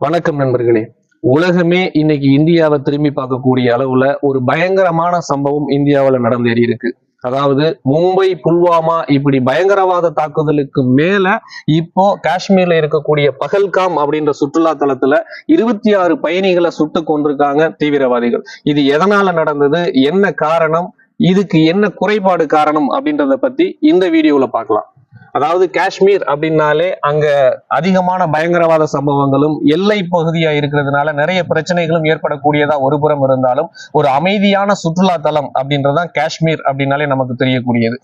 வணக்கம் நண்பர்களே. உலகமே இன்னைக்கு இந்தியாவை திரும்பி பார்க்கக்கூடிய அளவுல ஒரு பயங்கரமான சம்பவம் இந்தியாவுல நடந்தேறி இருக்கு. அதாவது மும்பை புல்வாமா இப்படி பயங்கரவாத தாக்குதலுக்கு மேல இப்போ காஷ்மீர்ல இருக்கக்கூடிய பகல்காம் அப்படின்ற சுற்றுலா தலத்துல இருபத்தி ஆறு பயணிகளை சுட்டு கொண்டிருக்காங்க தீவிரவாதிகள். இது எதனால நடந்தது? என்ன காரணம்? இதுக்கு என்ன குறைபாடு காரணம் அப்படின்றத பத்தி இந்த வீடியோல பார்க்கலாம். அதாவது காஷ்மீர் அப்படின்னாலே அங்க அதிகமான பயங்கரவாத சம்பவங்களும் எல்லை பகுதியா இருக்கிறதுனால நிறைய பிரச்சனைகளும் ஏற்படக்கூடியதா ஒரு புறம் இருந்தாலும் ஒரு அமைதியான சுற்றுலா தலம் அப்படின்றதான் காஷ்மீர் அப்படின்னாலே நமக்கு தெரியக்கூடியது.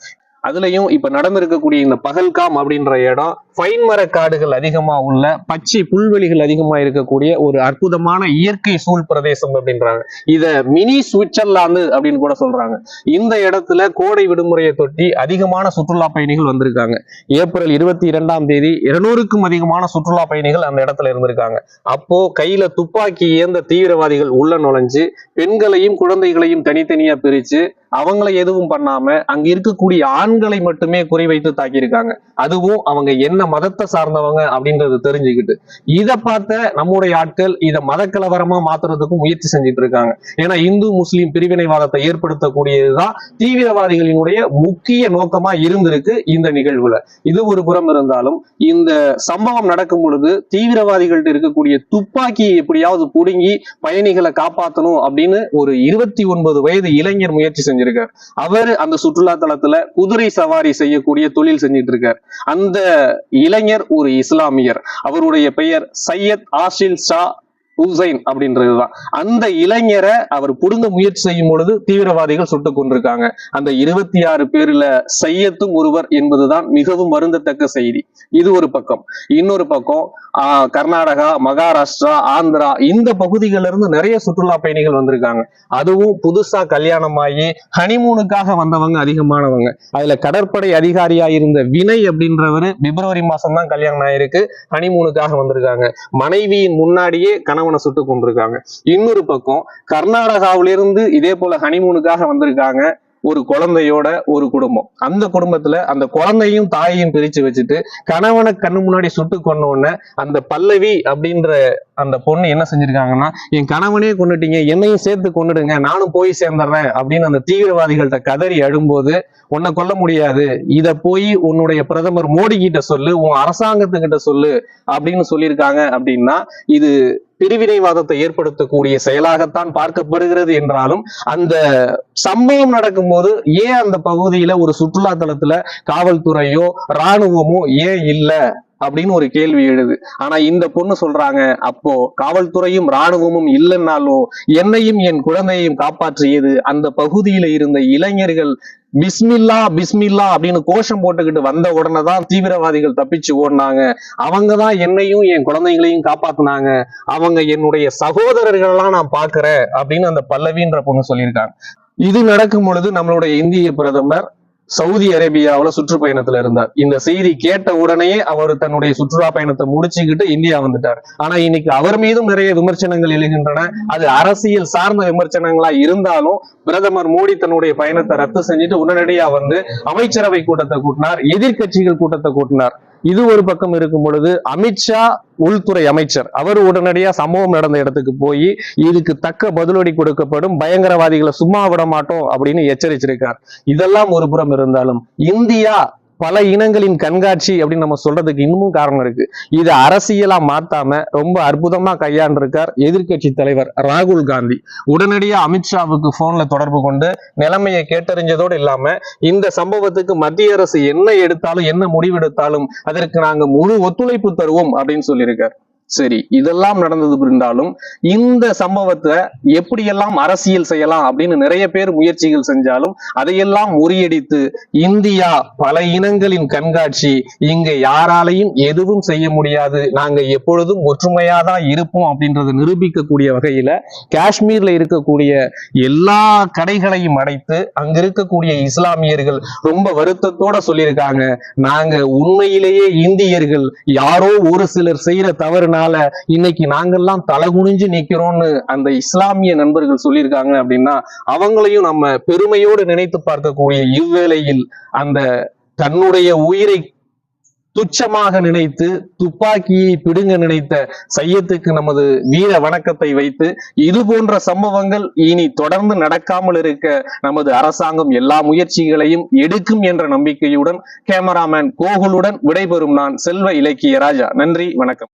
அதுலயும் இப்ப நடந்திருக்கக்கூடிய இந்த பகல்காம் அப்படின்ற இடம் பைன் மர காடுகள் அதிகமா உள்ள பச்சை புல்வெளிகள் அதிகமா இருக்கக்கூடிய ஒரு அற்புதமான இயற்கை சூழ் பிரதேசம் அப்படின்றாங்க. இத மினி சுவிட்சர்லாந்து அப்படின்னு கூட சொல்றாங்க. இந்த இடத்துல கோடை விடுமுறையை தொட்டி அதிகமான சுற்றுலா பயணிகள் வந்திருக்காங்க. ஏப்ரல் இருபத்தி இரண்டாம் தேதி இருநூறுக்கும் அதிகமான சுற்றுலா பயணிகள் அந்த இடத்துல இருந்திருக்காங்க. அப்போ கையில துப்பாக்கி ஏந்த தீவிரவாதிகள் உள்ள நுழைஞ்சு பெண்களையும் குழந்தைகளையும் தனித்தனியா பிரிச்சு அவங்கள எதுவும் பண்ணாம அங்க இருக்கக்கூடிய ஆண்களை மட்டுமே குறிவைத்து தாக்கியிருக்காங்க. அதுவும் அவங்க என்ன மதத்தை சார்ந்தவங்க அப்படின்றது தெரிஞ்சுக்கிட்டு. இதை பார்த்த நம்முடைய ஆட்கள் இதை மத கலவரமா மாத்துறதுக்கும் முயற்சி செஞ்சுட்டு இருக்காங்க ஏன்னா இந்து முஸ்லீம் பிரிவினைவாதத்தை ஏற்படுத்தக்கூடியதுதான் தீவிரவாதிகளினுடைய முக்கிய நோக்கமா இருந்திருக்கு இந்த நிகழ்வுல. இது ஒரு புறம் இருந்தாலும் இந்த சம்பவம் நடக்கும் பொழுது தீவிரவாதிகள்ட்ட இருக்கக்கூடிய துப்பாக்கியை எப்படியாவது புடுங்கி பயணிகளை காப்பாற்றணும் அப்படின்னு ஒரு இருபத்தி ஒன்பது வயது இளைஞர் முயற்சி செஞ்சிருக்கார். அவர் அந்த சுற்றுலா தலத்துல குதிரை சவாரி செய்யக்கூடிய தொழில் செஞ்சிட்டு இருக்கார் அந்த இளைஞர் ஒரு இஸ்லாமியர். அவருடைய பெயர் சையத் ஆஷில் ஷா ஹுசைன் அப்படின்றதுதான். அந்த இளைஞரை அவர் புடுங்க முயற்சி செய்யும் பொழுது தீவிரவாதிகள் சுட்டுக் கொண்டிருக்காங்க. அந்த இருபத்தி ஆறு பேர்ல சையத்தும் ஒருவர் என்பதுதான் மிகவும் வருந்தத்தக்க செய்தி. இது ஒரு பக்கம். இன்னொரு பக்கம் கர்நாடகா மகாராஷ்டிரா ஆந்திரா இந்த பகுதிகள்ல இருந்து நிறைய சுற்றுலா பயணிகள் வந்திருக்காங்க. அதுவும் புதுசா கல்யாணம் ஆகி ஹனிமூனுக்காக வந்தவங்க அதிகமானவங்க. அதுல கடற்படை அதிகாரியா இருந்த வினய் அப்படின்றவர் பிப்ரவரி மாசம் தான் கல்யாணம் ஆயிருக்கு. ஹனிமூனுக்காக வந்திருக்காங்க. மனைவியின் முன்னாடியே கணவன் சுட்டு கொண்டிருக்காங்க இன்னொரு பக்கம் கர்நாடகாவிலிருந்து இதே போல ஹனிமூனுக்காக வந்திருக்காங்க ஒரு குழந்தையோட ஒரு குடும்பம். அந்த குடும்பத்துல அந்த குழந்தையும் தாயையும் பிரிச்சு வச்சுட்டு கணவனை கண்ணு முன்னாடி சுட்டு கொண்ட உடனே அந்த பல்லவி அப்படின்ற அந்த பொண்ணு என்ன செஞ்சிருக்காங்கன்னா என் கணவனே கொண்டுட்டீங்க என்னையும் சேர்த்து கொண்டுடுங்க நானும் போய் சேர்ந்துடுறேன் அப்படின்னு அந்த தீவிரவாதிகள்ட்ட கதறி அழும்போது உன்னை கொல்ல முடியாது இத போய் உன்னுடைய பிரதமர் மோடி கிட்ட சொல்லு உன் அரசாங்கத்துக்கிட்ட சொல்லு அப்படின்னு சொல்லியிருக்காங்க அப்படின்னா இது பிரிவினைவாதத்தை ஏற்படுத்தக்கூடிய செயலாகத்தான் பார்க்கப்படுகிறது என்றாலும் அந்த சம்பவம் நடக்கும்போது ஏன் அந்த பகுதியில ஒரு சுற்றுலா தலத்துல காவல்துறையோ ராணுவமோ ஏன் இல்லை? அப்படின்னு ஒரு கேள்வி எழுது. ஆனா இந்த பொண்ணு சொல்றாங்க அப்போ காவல்துறையும் ராணுவமும் இல்லைன்னாலும் என்னையும் என் குழந்தையையும் காப்பாற்றியது அந்த பகுதியில இருந்த இளைஞர்கள் பிஸ்மில்லா பிஸ்மில்லா அப்படின்னு கோஷம் போட்டுக்கிட்டு வந்த உடனே தான் தீவிரவாதிகள் தப்பிச்சு ஓடினாங்க. அவங்க தான் என்னையும் என் குழந்தைகளையும் காப்பாத்தினாங்க. அவங்க என்னுடைய சகோதரர்கள்லாம் நான் பாக்குறேன் அப்படின்னு அந்த பல்லவின்ற பொண்ணு சொல்லியிருக்காங்க. இது நடக்கும் பொழுது நம்மளுடைய இந்திய பிரதமர் சவுதி அரேபியாவுல சுற்றுப்பயணத்துல இருந்தார். இந்த செய்தி கேட்ட உடனேயே அவர் தன்னுடைய சுற்றுலா பயணத்தை முடிச்சுக்கிட்டு இந்தியா வந்துட்டார். ஆனா இன்னைக்கு அவர் மீதும் நிறைய விமர்சனங்கள் எழுகின்றன. அது அரசியல் சார்ந்த விமர்சனங்களா இருந்தாலும் பிரதமர் மோடி தன்னுடைய பயணத்தை ரத்து செஞ்சுட்டு உடனடியா வந்து அமைச்சரவை கூட்டத்தை கூட்டினார் எதிர்கட்சிகள் கூட்டத்தை கூட்டினார். இது ஒரு பக்கம் இருக்கும் பொழுது அமித்ஷா உள்துறை அமைச்சர். அவர் உடனடியா சம்பவம் நடந்த இடத்துக்கு போய் இதுக்கு தக்க பதிலடி கொடுக்கப்படும் பயங்கரவாதிகளை சும்மா விட மாட்டோம் அப்படின்னு எச்சரிச்சிருக்கார். இதெல்லாம் ஒரு புறம் இருந்தாலும் இந்தியா பல இனங்களின் கண்காட்சி அப்படின்னு நம்ம சொல்றதுக்கு இன்னமும் காரணம் இருக்கு. இது அரசியலா மாத்தாம ரொம்ப அற்புதமா கையாண்டிருக்கார் எதிர்க்கட்சி தலைவர் ராகுல் காந்தி. உடனடியா அமித்ஷாவுக்கு போன்ல தொடர்பு கொண்டு நிலைமையை கேட்டறிஞ்சதோடு இல்லாம இந்த சம்பவத்துக்கு மத்திய அரசு என்ன எடுத்தாலும் என்ன முடிவெடுத்தாலும் அதற்கு நாங்க முழு ஒத்துழைப்பு தருவோம் அப்படின்னு சொல்லியிருக்காரு. சரி இதெல்லாம் நடந்தது இருந்தாலும் இந்த சம்பவத்தை எப்படியெல்லாம் அரசியல் செய்யலாம் அப்படின்னு நிறைய பேர் முயற்சிகள் செஞ்சாலும் அதையெல்லாம் முறியடித்து இந்தியா பல இனங்களின் கண்காட்சி இங்க யாராலையும் எதுவும் செய்ய முடியாது நாங்க எப்பொழுதும் ஒற்றுமையா தான் இருப்போம் அப்படின்றத நிரூபிக்கக்கூடிய வகையில காஷ்மீர்ல இருக்கக்கூடிய எல்லா கடைகளையும் அடைத்து அங்க இருக்கக்கூடிய இஸ்லாமியர்கள் ரொம்ப வருத்தத்தோட சொல்லியிருக்காங்க. நாங்க உண்மையிலேயே இந்தியர்கள் யாரோ ஒரு சிலர் செய்யற தவறு தவறுனால இன்னைக்கு நாங்கெல்லாம் தலை குனிஞ்சு நிக்கிறோம்னு அந்த இஸ்லாமிய நண்பர்கள் சொல்லியிருக்காங்க அப்படின்னா அவங்களையும் நம்ம பெருமையோடு நினைத்து பார்க்கக்கூடிய இவ்வேளையில் அந்த தன்னுடைய உயிரை துச்சமாக நினைத்து துப்பாக்கியை பிடுங்க நினைத்த சையத்துக்கு நமது வீர வணக்கத்தை வைத்து இது போன்ற சம்பவங்கள் இனி தொடர்ந்து நடக்காமல் இருக்க நமது அரசாங்கம் எல்லா முயற்சிகளையும் எடுக்கும் என்ற நம்பிக்கையுடன் கேமராமேன் கோகுலுடன் விடைபெறும் நான் செல்வ இலக்கிய ராஜா. நன்றி வணக்கம்.